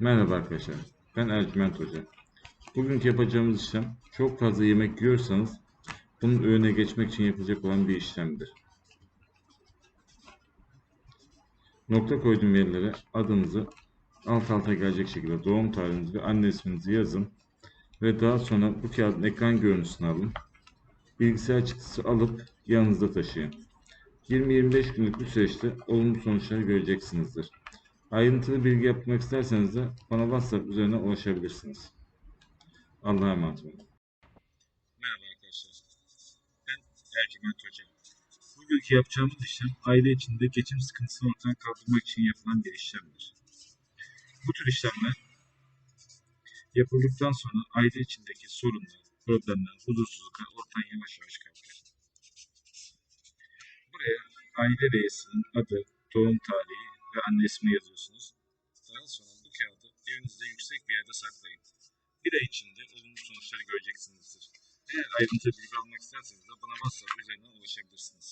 Merhaba arkadaşlar, ben Ercüment Hoca. Bugünkü yapacağımız işlem, çok fazla yemek yiyorsanız bunun önüne geçmek için yapılacak olan bir işlemdir. Nokta koyduğum yerlere adınızı alt alta gelecek şekilde doğum tarihinizi ve anne isminizi yazın ve daha sonra bu kağıdın ekran görüntüsünü alın. Bilgisayar çıktısı alıp yanınızda taşıyın. 20-25 günlük bir süreçte olumlu sonuçları göreceksinizdir. Ayrıntılı bilgi yapmak isterseniz de bana WhatsApp üzerinden ulaşabilirsiniz. Allah'a emanet olun. Merhaba arkadaşlar. Ben Ercüment Hoca. Bugünkü yapacağımız işlem aile içinde geçim sıkıntısını ortadan kaldırmak için yapılan bir işlemdir. Bu tür işlemler yapıldıktan sonra aile içindeki sorunlar, problemler, huzursuzluklar ortadan yavaş yavaş kalkar. Buraya aile reisinin adı, doğum tarihi ve anne ismi yazıyorsunuz. Daha sonra bu kağıdı evinizde yüksek bir yerde saklayın. Bir ay içinde olumlu sonuçları göreceksinizdir. Eğer ayrıntılı bilgi almak isterseniz de bana WhatsApp üzerinden ulaşabilirsiniz.